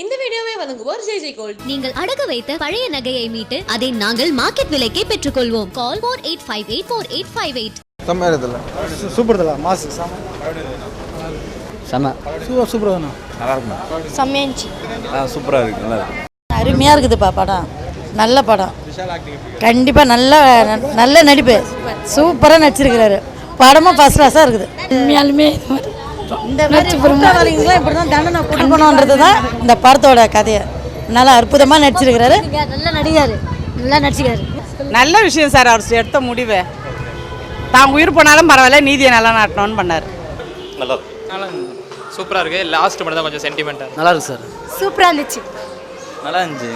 இந்த வீடியோவை வழங்குவோர் ஜெய் ஜெய் கோல்ட். நீங்கள் அடகு வைத்த பழைய நகையை மீட்டு அதை நாங்கள் மார்க்கெட் விலைக்கே பெற்றுக்கொள்வோம். Call four eight five eight four eight five eight செம்ம இருக்குதுல்ல? சூப்பர் தல மாசு. செம சூப்பர் சூப்பர் தானே நல்லா இருக்குமா செம்மையாச்சு ஆ சூப்பராக இருக்கு நல்லா இருக்கு. அருமையாக இருக்குதுப்பா படம். நல்ல படம். கண்டிப்பாக நல்ல நல்ல நடிப்பு. சூப்பராக நடிச்சிருக்கிறாரு. படமும் ஃபர்ஸ்ட் கிளாஸாக இருக்குது. உண்மையாலுமே இந்த மாதிரி குற்றவாளிகள்லாம் இப்படி தான் தண்டனை கொடுக்கணுன்றது தான் இந்த படத்தோட கதையை. நல்லா அற்புதமாக நடிச்சிருக்கிறாரு. நல்ல நடிகாரு நல்லா நடிச்சுக்காரு நல்ல விஷயம் சார் அவர் எடுத்த முடிவு. தான் உயிர் போனாலும் பரவாயில்ல நீதியை நல்லா நாட்டணும்னு பண்ணார். நல்லா சூப்பராக இருக்குது லாஸ்ட் மட்டும் தான் கொஞ்சம் சென்டிமெண்ட்டாக நல்லா இருக்கு சார். சூப்பராக இருந்துச்சு. நல்லா இருந்துச்சு.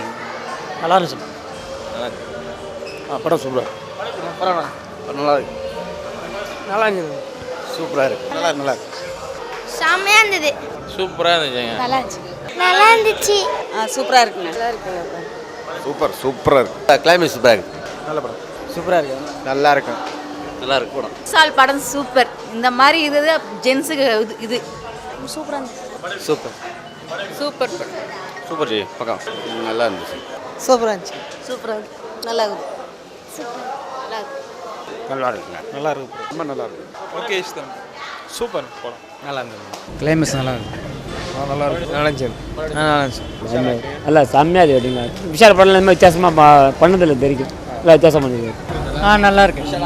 நல்லா இருக்கு. ஆ படம் சூப்பராக நல்லா இருக்கு. நல்லா இருந்துச்சு சூப்பராக இருக்கு. நல்லா நல்லா இருக்கு. செம்மையாக இருந்தது. சூப்பராக இருந்துச்சுங்க. நல்லா இருந்துச்சு. நல்லா இருந்துச்சு. சூப்பராக இருக்குங்க. சூப்பர் சூப்பராக இருக்கு. கிளைமேட் சூப்பராக இருக்கு. நல்ல படம். சூப்பராக இருக்கு. நல்லா இருக்கும் நல்லா இருக்கு படம். சால் படம் சூப்பர். இந்த மாதிரி இது ஜென்ஸுக்கு இது இது. Super super. படம். சூப்பர் ஜி பக்கம். நல்லா இருந்துச்சு. சூப்பராக இருந்துச்சு. சூப்பராக நல்லா இருக்குது நல்லா இருக்குங்க. நல்லா இருக்கு. ரொம்ப நல்லா இருக்கு. ஓகே இஷ்டம். சூப்பர். படம் நல்லா இருந்தது கிளைமேக்ஸ் நல்லா இருக்கு நல்லா இருக்கு நல்லா இருந்துச்சு நல்லா இருந்துச்சு அல்ல செம்மையாக இருக்கு அப்படிங்க. விஷால் படம் எல்லாமே வித்தியாசமாக பண்ணதில்லை தெரியும். நல்லா வித்தியாசம் பண்ணிருக்கு ஆ நல்லா இருக்கு